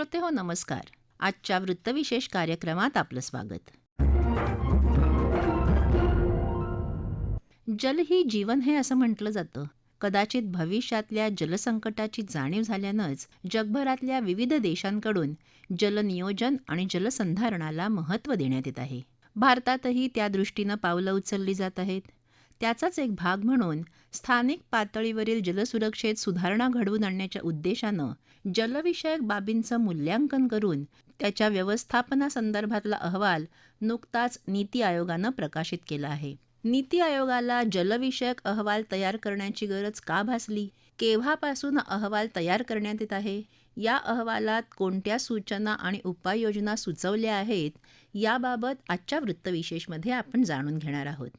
श्रोते हो नमस्कार. आजच्या वृत्तविशेष कार्यक्रमात आपलं स्वागत. जल ही जीवन हे असं म्हटलं जातं. कदाचित भविष्यातल्या जलसंकटाची जाणीव झाल्यानंच जगभरातल्या विविध देशांकडून जलनियोजन आणि जलसंधारणाला महत्त्व देण्यात येत आहे. भारतातही त्या दृष्टीनं पावलं उचलली जात आहेत. त्याचाच एक भाग म्हणून स्थानिक पातळीवरील जलसुरक्षेत सुधारणा घडवून आणण्याच्या उद्देशानं जलविषयक बाबींचं मूल्यांकन करून त्याच्या व्यवस्थापनासंदर्भातला अहवाल नुकताच नीती आयोगानं प्रकाशित केला आहे. नीती आयोगाला जलविषयक अहवाल तयार करण्याची गरज का भासली? केव्हापासून अहवाल तयार करण्यात येत आहे? या अहवालात कोणत्या सूचना आणि उपाययोजना सुचवल्या आहेत? याबाबत आजच्या वृत्तविशेषमध्ये आपण जाणून घेणार आहोत.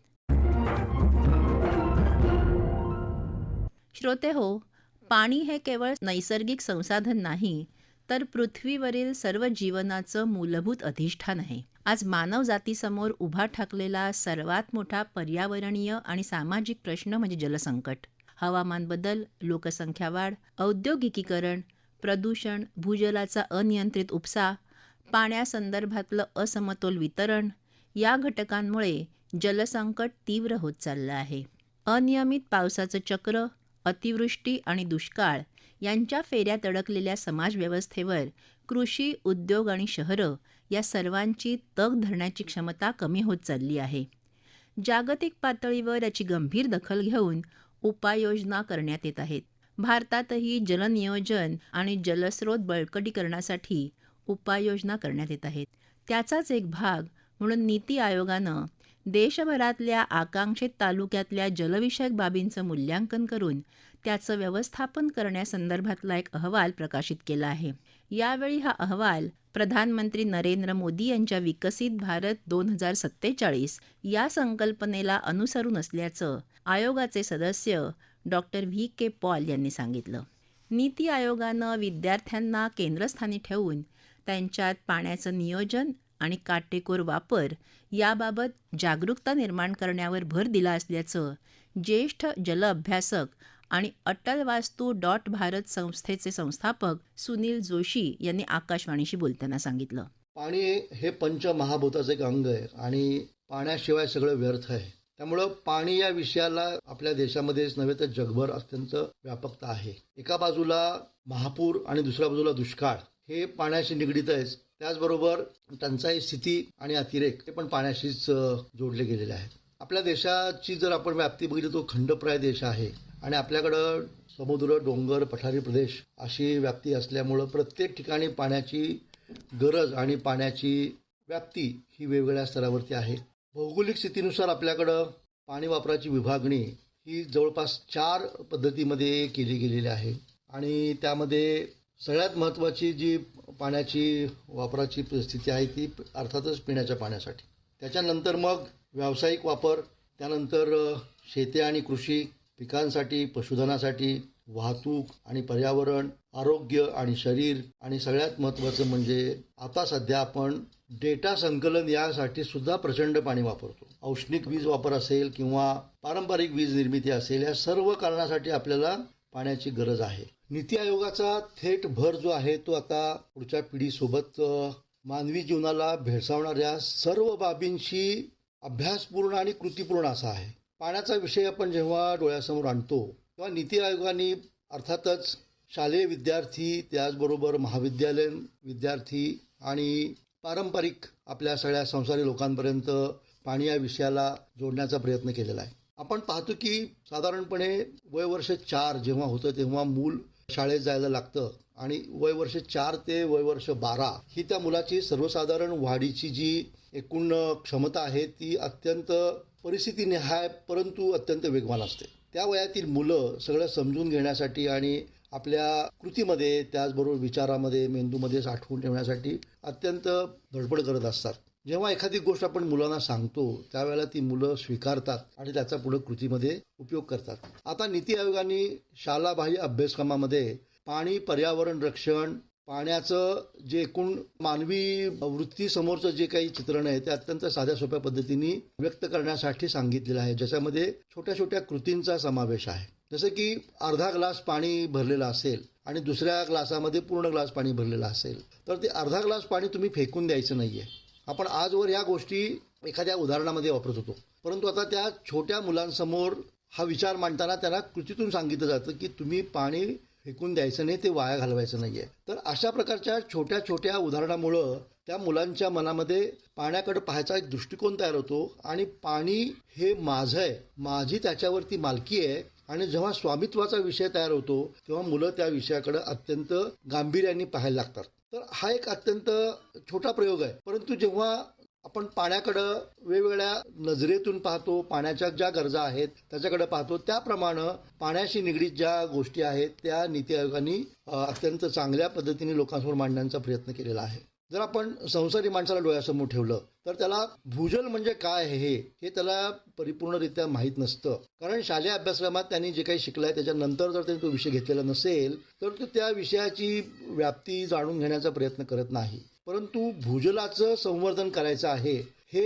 श्रोते हो पाणी हे केवळ नैसर्गिक संसाधन नाही तर पृथ्वीवरील सर्व जीवनाचं मूलभूत अधिष्ठान आहे. आज मानव जातीसमोर उभा ठाकलेला सर्वात मोठा पर्यावरणीय आणि सामाजिक प्रश्न म्हणजे जलसंकट. हवामान बदल लोकसंख्या वाढ औद्योगिकीकरण प्रदूषण भूजलाचा अनियंत्रित उपसा पाण्यासंदर्भातलं असमतोल वितरण या घटकांमुळे जलसंकट तीव्र होत चाललं आहे. अनियमित पावसाचं चक्र अतिवृष्टी आणि दुष्काळ यांच्या फेऱ्यात अडकलेल्या समाजव्यवस्थेवर कृषी उद्योग आणि शहरं या सर्वांची तग धरण्याची क्षमता कमी होत चालली आहे. जागतिक पातळीवर याची गंभीर दखल घेऊन उपाययोजना करण्यात येत आहेत. भारतातही जलनियोजन आणि जलस्रोत बळकटीकरणासाठी उपाययोजना करण्यात येत आहेत. त्याचाच एक भाग म्हणून नीती आयोगानं देशभरातल्या आकांक्षित तालुक्यातल्या जलविषयक बाबींचं मूल्यांकन करून त्याचं व्यवस्थापन करण्यासंदर्भातला एक अहवाल प्रकाशित केला आहे. यावेळी हा अहवाल प्रधानमंत्री नरेंद्र मोदी यांच्या विकसित भारत दोन हजार सत्तेचाळीस या संकल्पनेला अनुसरून असल्याचं आयोगाचे सदस्य डॉक्टर व्ही. के. पॉल यांनी सांगितलं. नीती आयोगानं विद्यार्थ्यांना केंद्रस्थानी ठेवून त्यांच्यात पाण्याचं नियोजन आणि काटेकोर वापर याबाबत जागरूकता निर्माण करण्यावर भर दिला असल्याचं ज्येष्ठ जल अभ्यासक आणि अटल वास्तू डॉट भारत संस्थेचे संस्थापक सुनील जोशी यांनी आकाशवाणीशी बोलताना सांगितलं. पाणी हे पंचमहाभूताचं एक अंग आहे आणि पाण्याशिवाय सगळं व्यर्थ आहे. त्यामुळं पाणी या विषयाला आपल्या देशामध्येच नव्हे तर जगभर अत्यंत व्यापकता आहे. एका बाजूला महापूर आणि दुसऱ्या बाजूला दुष्काळ हे पाण्याशी निगडीत आहेच त्याचबरोबर टंचाई स्थिती आणि अतिरेक हे पण पाण्याशीच जोडले गेलेले आहेत. आपल्या देशाची जर आपण व्याप्ती बघितली तो खंडप्राय देश आहे. आणि आपल्याकडं समुद्र डोंगर पठारी प्रदेश अशी व्याप्ती असल्यामुळं प्रत्येक ठिकाणी पाण्याची गरज आणि पाण्याची व्याप्ती ही वेगवेगळ्या स्तरावरती आहे. भौगोलिक स्थितीनुसार आपल्याकडं पाणी वापराची विभागणी ही जवळपास चार पद्धतीमध्ये केली गेलेली आहे. आणि त्यामध्ये सगळ्यात महत्त्वाची जी पाण्याची वापराची स्थिती आहे ती अर्थातच पिण्याच्या पाण्यासाठी. त्याच्यानंतर मग व्यावसायिक वापर त्यानंतर शेती आणि कृषी पिकांसाठी पशुधनासाठी वाहतूक आणि पर्यावरण आरोग्य आणि शरीर आणि सगळ्यात महत्त्वाचं म्हणजे आता सध्या आपण डेटा संकलन यासाठी सुद्धा प्रचंड पाणी वापरतो. औष्णिक वीज वापर असेल किंवा पारंपरिक वीज निर्मिती असेल या सर्व कारणासाठी आपल्याला पाण्याची गरज आहे. नीती आयोगाचा थेट भर जो आहे तो आता पुढच्या पिढीसोबत मानवी जीवनाला भेडसावणाऱ्या सर्व बाबींशी अभ्यासपूर्ण आणि कृतीपूर्ण असा आहे. पाण्याचा विषय आपण जेव्हा डोळ्यासमोर आणतो तेव्हा नीती आयोगाने अर्थातच शालेय विद्यार्थी त्याचबरोबर महाविद्यालयीन विद्यार्थी आणि पारंपरिक आपल्या सगळ्या संसारी लोकांपर्यंत पाणी या विषयाला जोडण्याचा प्रयत्न केलेला आहे. आपण पाहतो की साधारणपणे वय वर्ष चार जेव्हा होतं तेव्हा मूल शाळेत जायला लागतं. आणि वय वर्ष चार ते वय वर्ष बारा ही त्या मुलाची सर्वसाधारण वाढीची जी एकूण क्षमता आहे ती अत्यंत परिस्थितीनिहाय परंतु अत्यंत वेगवान असते. त्या वयातील मुलं सगळं समजून घेण्यासाठी आणि आपल्या कृतीमध्ये त्याचबरोबर विचारामध्ये मेंदूमध्ये साठवून ठेवण्यासाठी अत्यंत धडपड करत असतात. जेव्हा एखादी गोष्ट आपण मुलांना सांगतो त्यावेळेला ती मुलं स्वीकारतात आणि त्याचा पुढे कृतीमध्ये उपयोग करतात. आता नीती आयोगाने शालाबाह्य अभ्यासक्रमामध्ये पाणी पर्यावरण रक्षण पाण्याचं जे एकूण मानवी वृत्तीसमोरचं जे काही चित्रण आहे ते अत्यंत साध्या सोप्या पद्धतीने व्यक्त करण्यासाठी सांगितलेलं आहे. ज्याच्यामध्ये छोट्या छोट्या कृतींचा समावेश आहे. जसं की अर्धा ग्लास पाणी भरलेलं असेल आणि दुसऱ्या ग्लासामध्ये पूर्ण ग्लास पाणी भरलेलं असेल तर ते अर्धा ग्लास पाणी तुम्ही फेकून द्यायचं नाहीये. आपण आजवर या गोष्टी एखाद्या उदाहरणामध्ये वापरत होतो. परंतु आता त्या छोट्या मुलांसमोर हा विचार मांडताना त्यांना कृतीतून सांगितलं जातं की तुम्ही पाणी फेकून द्यायचं नाही ते वाया घालवायचं नाहीये. तर अशा प्रकारच्या छोट्या छोट्या उदाहरणामुळं त्या मुलांच्या मनामध्ये पाण्याकडे पाहायचा एक दृष्टिकोन तयार होतो आणि पाणी हे माझं आहे माझी त्याच्यावरती मालकी आहे आणि जेव्हा स्वामित्वाचा विषय तयार होतो तेव्हा मुलं त्या विषयाकडे अत्यंत गांभीर्याने पाहायला लागतात. तर हा एक अत्यंत छोटा प्रयोग आहे. परंतु जेव्हा आपण पाण्याकडं वेगवेगळ्या नजरेतून पाहतो पाण्याच्या ज्या गरजा आहेत त्याच्याकडे पाहतो त्याप्रमाणे पाण्याशी निगडीत ज्या गोष्टी आहेत त्या नीती आयोगाने अत्यंत चांगल्या पद्धतीने लोकांसमोर मांडण्याचा प्रयत्न केलेला आहे. जर आपण संसारी माणसाला डोळ्यासमोर ठेवलं तर त्याला भूजल म्हणजे काय आहे हे हे त्याला परिपूर्णरित्या माहीत नसतं. कारण शालेय अभ्यासक्रमात त्यांनी जे काही शिकलंय त्याच्यानंतर जर त्यांनी तो विषय घेतलेला नसेल तर तो त्या विषयाची व्याप्ती जाणून घेण्याचा प्रयत्न करत नाही. परंतु भूजलाचं संवर्धन करायचं आहे हे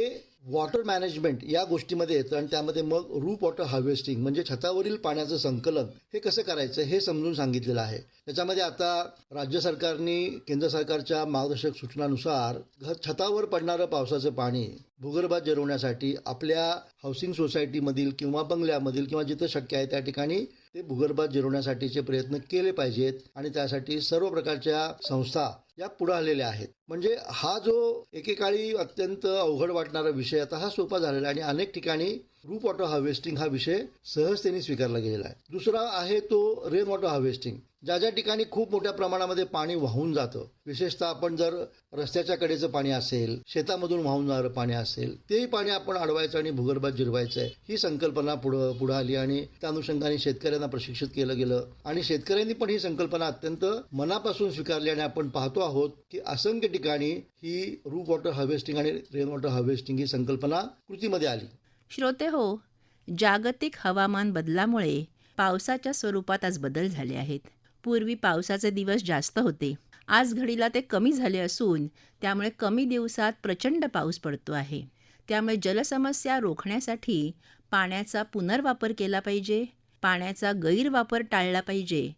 वॉटर मॅनेजमेंट या गोष्टीमध्ये येतं आणि त्यामध्ये मग रूप वॉटर हार्वेस्टिंग म्हणजे छतावरील पाण्याचं संकलन हे कसं करायचं हे समजून सांगितलेलं आहे. त्याच्यामध्ये आता राज्य सरकारने केंद्र सरकारच्या मार्गदर्शक सूचनानुसार घर छतावर पडणारं पावसाचं पाणी भूगर्भात जिरवण्यासाठी आपल्या हाऊसिंग सोसायटीमधील किंवा बंगल्यामधील किंवा जिथं शक्य आहे त्या ठिकाणी ते भूगर्भात जिरवण्यासाठीचे प्रयत्न केले पाहिजेत आणि त्यासाठी सर्व प्रकारच्या संस्था या पुढे आलेल्या आहेत. म्हणजे हा जो एकेकाळी अत्यंत अवघड वाटणारा विषय आता हा सोपा झालेला आहे आणि अनेक ठिकाणी रूप वॉटर हार्वेस्टिंग हा विषय सहजतेने स्वीकारला गेलेला आहे. दुसरा आहे तो रेन वॉटर हार्वेस्टिंग ज्या ज्या ठिकाणी खूप मोठ्या प्रमाणामध्ये पाणी वाहून जातं विशेषतः आपण जर रस्त्याच्या कडेचं पाणी असेल शेतामधून वाहून जाणारं पाणी असेल तेही पाणी आपण अडवायचं आणि भूगर्भात जिरवायचं आहे. ही संकल्पना पुढं पुढे आली आणि त्या अनुषंगाने शेतकऱ्यांना प्रशिक्षित केलं गेलं. आणि शेतकऱ्यांनी पण ही संकल्पना अत्यंत मनापासून स्वीकारली आणि आपण पाहतो आहोत की असंख्य ठिकाणी ही रूप वॉटर हार्वेस्टिंग आणि रेन वॉटर हार्वेस्टिंग ही संकल्पना कृतीमध्ये आली. श्रोते हो जागतिक हवामान बदलामुळे पावसाच्या स्वरूपात आज बदल झाले आहेत. पूर्वी पावसाचे दिवस जास्त होते. आज घडीला ते कमी झाले असून त्यामुळे कमी दिवसात प्रचंड पाऊस पडतो आहे. त्यामुळे जलसमस्या रोखण्यासाठी पाण्याचा पुनर्वापर केला पाहिजे पाण्याचा गैरवापर टाळला पाहिजे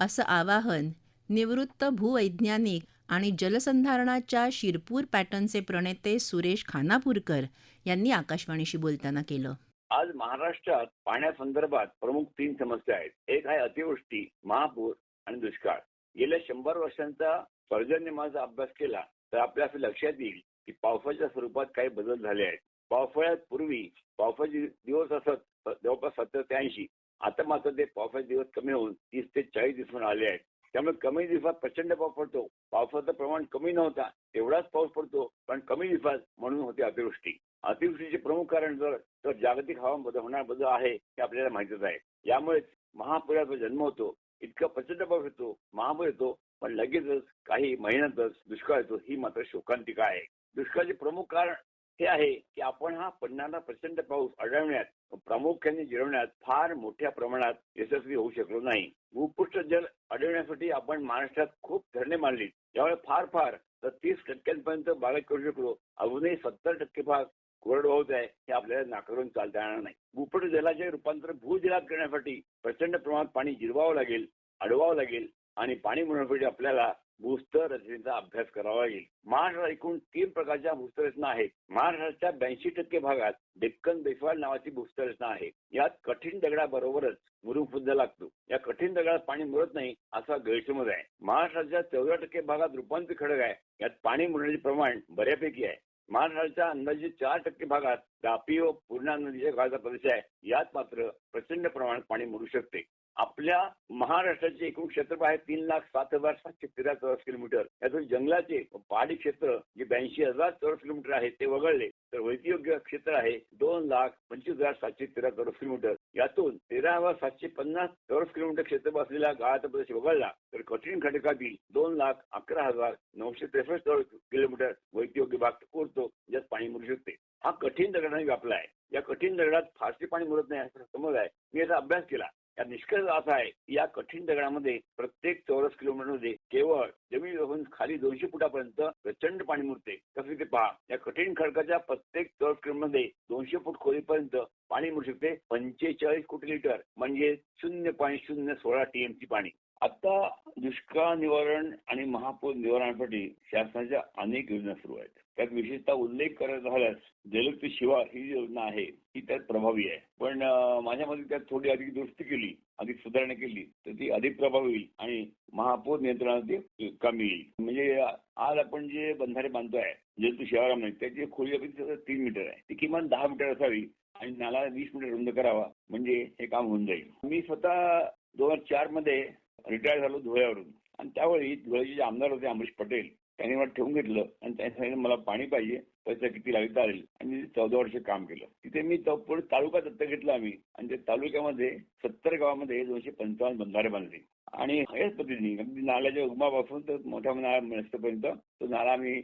असं आवाहन निवृत्त भूवैज्ञानिक आणि जलसंधारणाच्या शिरपूर पॅटर्नचे प्रणेते सुरेश खानापूरकर यांनी आकाशवाणीशी बोलताना केलं. आज महाराष्ट्रात पाण्यासंदर्भात प्रमुख तीन समस्या आहेत. एक आहे अतिवृष्टी महापूर आणि दुष्काळ. गेल्या शंभर वर्षांचा पर्जन्यमाचा अभ्यास केला तर आपल्या असं लक्षात येईल की पावसाच्या स्वरूपात काही बदल झाले आहेत. पावसाळ्यात पूर्वी पावसाचे दिवस असत जवळपास सत्तर ते ऐंशी. आता मात्र ते पावसाचे दिवस कमी होऊन तीस ते चाळीस दिवसांना आले आहेत. त्यामुळे कमी दिवसात प्रचंड पाऊस पडतो. पावसाचं प्रमाण कमी नव्हता तेवढाच पाऊस पडतो पण कमी दिवसात म्हणून होते अतिवृष्टी. अतिवृष्टीचे प्रमुख कारण जर तर जागतिक हवामान बदल होणार बदल आहे हे आपल्याला माहितीच आहे. यामुळेच महापुराचा जन्म होतो इतका प्रचंड पाऊस येतो महापूर येतो पण लगेचच काही महिन्यातच दुष्काळ येतो ही मात्र शोकांतिका आहे. दुष्काळाचे प्रमुख कारण हे आहे की आपण हा पडणारा प्रचंड पाऊस अडवण्यात प्रामुख्याने जिरवण्यात फार मोठ्या प्रमाणात यशस्वी होऊ शकलो नाही. भूपृष्ठ जल अडवण्यासाठी आपण महाराष्ट्रात खूप धरणे मांडली. त्यामुळे फार फार तर तीस टक्क्यांपर्यंत बाळग करू शकलो. अजूनही सत्तर टक्के भाग कोरडवाहूच आहे हे आपल्याला नाकारून चालता येणार नाही. भूपृष्ठ जलाचे रूपांतर भूजलात करण्यासाठी प्रचंड प्रमाणात पाणी जिरवावं लागेल अडवावं लागेल आणि पाणी मिळवण्यासाठी आपल्याला भूस्तर रचनेचा अभ्यास करावा लागेल. महाराष्ट्रात एकूण तीन प्रकारच्या भूस्तर रचना आहेत. महाराष्ट्राच्या ब्याऐंशी टक्के भागात डेक्कन बेसवाल नावाची भूस्तर रचना आहे. यात कठीण दगडाबरोबरच मुरुम लागतो. या कठीण दगडात पाणी मुरत नाही असा गैरसमज आहे. महाराष्ट्राच्या चौदा टक्के भागात रूपांतर खडक आहे. यात पाणी मुरण्याचे प्रमाण बऱ्यापैकी आहे. महाराष्ट्राच्या अंदाजे चार टक्के भागात तापी व पूर्णा नदीच्या काळाचा प्रदेश आहे. यात मात्र प्रचंड प्रमाणात पाणी मुरू शकते. आपल्या महाराष्ट्राचे एकूण क्षेत्रफळ आहे तीन लाख सात हजार सातशे तेरा चौरस किलोमीटर. यातून जंगलाचे पहाडी क्षेत्र जे ब्याऐंशी हजार चौरस किलोमीटर आहे ते वगळले तर वैद्यकीय क्षेत्र आहे दोन लाख पंचवीस हजार सातशे तेरा चौरस किलोमीटर. यातून तेरा हजार सातशे पन्नास चौरस किलोमीटर क्षेत्रफळ असलेला गाळाचा प्रदेश वगळला तर कठीण खडकातील दोन लाख अकरा हजार नऊशे त्रेसष्ट चौरस किलोमीटर वैद्यकीय भाग उरतो ज्यात पाणी मिळू शकते. हा कठीण दगडाने व्यापला आहे या कठीण दगडात फारसे पाणी मुरत नाही असा समज आहे. मी याचा अभ्यास केला. या निष्कर्ष असा आहे या कठीण दगडामध्ये प्रत्येक चौरस किलोमीटरमध्ये केवळ जमिनीपासून खाली दोनशे फुटापर्यंत प्रचंड पाणी मुरते. तसे ते पहा या कठीण खडकाच्या प्रत्येक चौरस किलोमीटरमध्ये दोनशे फूट खोलीपर्यंत पाणी मिळू शकते. पंचेचाळीस कोटी लिटर म्हणजे शून्य पॉईंट शून्य सोळा टीएमसी पाणी. आता दुष्काळ निवारण आणि महापूर निवारणासाठी शासनाच्या अनेक योजना सुरू आहेत. त्यात विशेषतः उल्लेख करायचा झाल्यास जलयुक्त शिवार ही जी योजना आहे ही त्यात प्रभावी आहे. पण माझ्या मते त्यात थोडी अधिक दुरुस्ती केली अधिक सुधारणा केली तर ती अधिक प्रभावी होईल आणि महापौर नियंत्रणात कमी येईल. म्हणजे आज आपण जे बंधारे बांधतोय जलयुक्त शिवारामध्ये त्याची खोली अपेक्षा तीन मीटर आहे. ती किमान दहा मीटर असावी आणि नाला वीस मीटर रुंद करावा म्हणजे हे काम होऊन जाईल. मी स्वतः दोन हजार चारमध्ये रिटायर झालो धुळ्यावरून. आणि त्यावेळी धुळ्याचे जे आमदार होते अमरीश पटेल त्यांनी मला ठेवून घेतलं आणि त्यांनी सांगितलं मला पाणी पाहिजे पैसा किती लागेल चालेल आणि चौदा वर्ष काम केलं. तिथे मी पुढे पूर्ण तालुका दत्तक घेतला आम्ही. आणि त्या तालुक्यामध्ये सत्तर गावामध्ये दोनशे पंचावन्न बंधारे बांधले. आणि हेच पद्धतीने अगदी नाल्याच्या उगमापासून तर मोठ्या नाळा रस्त्यापर्यंत तो नाला आम्ही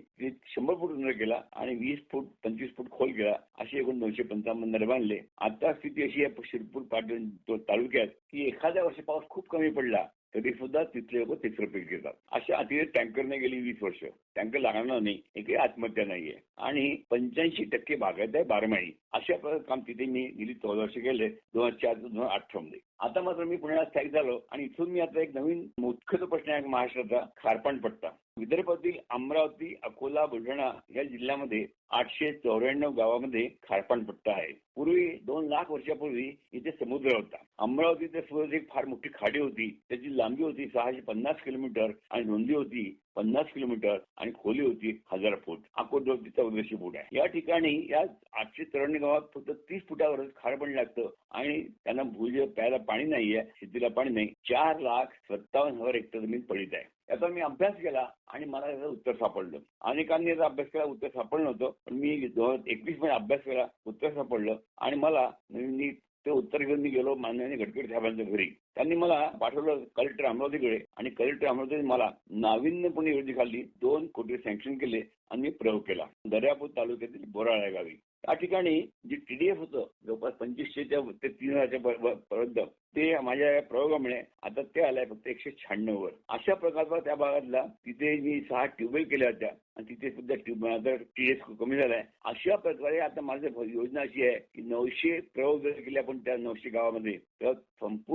शंभर फूट रुंद केला आणि वीस फूट पंचवीस फूट खोल केला. असे एकूण दोनशे पंचावन्न बंधारे बांधले. आता स्थिती अशी आहे शिरपूर पाटील तालुक्यात की एखाद्या वर्षी पाऊस खूप कमी पडला. तरी सुद्धा तिथले लोक तिसरं पीक घेतात. अशा अतिशय टँकरने गेली वीस वर्ष. टँकर लागणार नाही. एकही आत्महत्या नाहीये. आणि पंच्याऐंशी टक्के भागात आहे बारमाही. अशा प्रकारे काम तिथे मी गेली चौदा वर्ष केले. दोन हजार चार दोन हजार अठरा मध्ये. आता मात्र मी पुण्याला स्थायिक झालो आणि इथून मी आता एक नवीन मुख्य प्रश्न आहे महाराष्ट्राचा खारपाण पट्टा. विदर्भातील अमरावती अकोला बुलढाणा या जिल्ह्यामध्ये आठशे चौऱ्याण्णव गावामध्ये खारपाण पट्टा आहे. पूर्वी दोन लाख वर्षापूर्वी इथे समुद्र होता. अमरावती ते सुरत एक फार मोठी खाडी होती. त्याची लांबी होती सहाशे पन्नास किलोमीटर आणि रुंदी होती पन्नास किलोमीटर आणि खोली होती हजार फूट. अकोटवरती चौदाशे फूट आहे. या ठिकाणी या आठशे त्र्याण्णव गावात फक्त तीस फुटावरच खारपण लागतं आणि त्यांना भूज प्यायला पाणी नाहीये शेतीला पाणी नाही. चार लाख सत्तावन्न हजार हेक्टर जमीन पडित आहे. याचा मी अभ्यास केला आणि मला याचं उत्तर सापडलं. अनेकांनी याचा अभ्यास केला उत्तर सापडलं नव्हतं. पण मी दोन हजार एकवीसमध्ये अभ्यास केला उत्तर सापडलं आणि मला मी ते उत्तर घेऊन मी गेलो मान्याने गडकरी साहेबांच्या घरी. त्यांनी मला पाठवलं कलेक्टर अमरावतीकडे आणि कलेक्टर अमरावती मला नाविन्यपूर्ण योजनेखाली दोन कोटी सँक्शन केले आणि मी प्रयोग केला. दर्यापूर तालुक्यातील बोराळ्या गावी. त्या ठिकाणी जे टीडीएफ होतं जवळपास पंचवीसशेच्या ते तीन हजारच्या पर्यंत ते माझ्या या प्रयोगामुळे आता ते आलंय फक्त एकशे शहाण्णव वर. अशा प्रकारचा त्या भागातला तिथे मी सहा ट्यूबवेल केल्या होत्या आणि तिथे सुद्धा ट्यूब आता टीएस कमी झालाय. अशा प्रकारे आता माझं योजना अशी आहे की नऊशे प्रयोग जर केले आपण त्या नऊशे गावामध्ये तर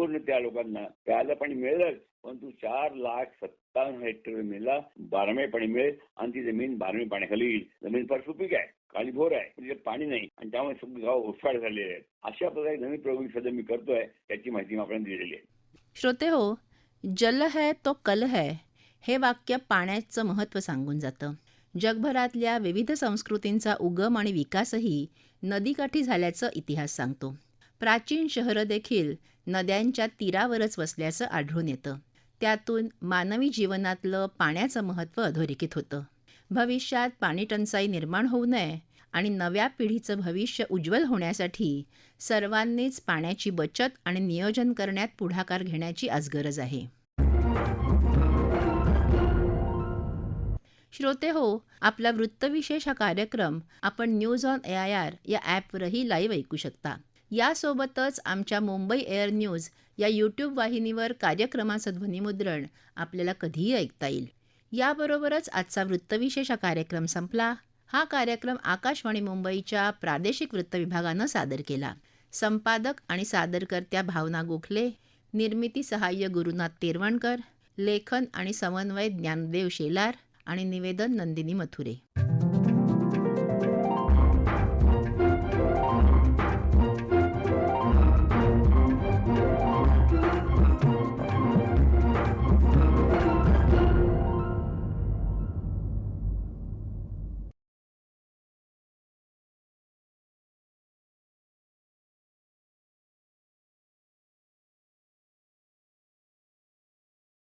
संपूर्ण त्या लोकांना प्यायला पाणी मिळेलच. परंतु चार लाख सत्तावन्न हेक्टर जमिनीला बारमे पाणी मिळेल आणि ती जमीन बारमे पाण्याखाली येईल. जमीन फार सुपीक आहे काळीभोर आहे म्हणजे पाणी नाही आणि त्यामुळे सगळी गाव ओसाड झालेले आहेत. अशा प्रकारे नवीन प्रयोग सध्या मी करतोय त्याची माहिती मी आपल्याला दिलेली आहे. श्रोते हो जल है तो कल है हे वाक्य पाण्याचं महत्त्व सांगून जातं. जगभरातल्या विविध संस्कृतींचा उगम आणि विकासही नदीकाठी झाल्याचं इतिहास सांगतो. प्राचीन शहरं देखील नद्यांच्या तीरावरच वसल्याचं आढळून येतं. त्यातून मानवी जीवनातलं पाण्याचं महत्त्व अधोरेखित होतं. भविष्यात पाणी टंचाई निर्माण होऊ नये आणि नव्या पिढीचं भविष्य उज्ज्वल होण्यासाठी सर्वांनीच पाण्याची बचत आणि नियोजन करण्यात पुढाकार घेण्याची आज गरज आहे. श्रोते हो आपला वृत्तविशेष हा कार्यक्रम आपण news on A I R या ॲपवरही लाईव्ह ऐकू शकता. यासोबतच आमच्या मुंबई एअर न्यूज या यूट्यूब वाहिनीवर कार्यक्रमाचं ध्वनिमुद्रण आपल्याला कधीही ऐकता येईल. याबरोबरच आजचा वृत्तविशेष हा कार्यक्रम संपला. हा कार्यक्रम आकाशवाणी मुंबईच्या प्रादेशिक वृत्त विभागानं सादर केला. संपादक आणि सादरकर्त्या भावना गोखले निर्मिती सहाय्य गुरुनाथ तेरवणकर लेखन आणि समन्वय ज्ञानदेव शेलार आणि निवेदन नंदिनी मथुरे.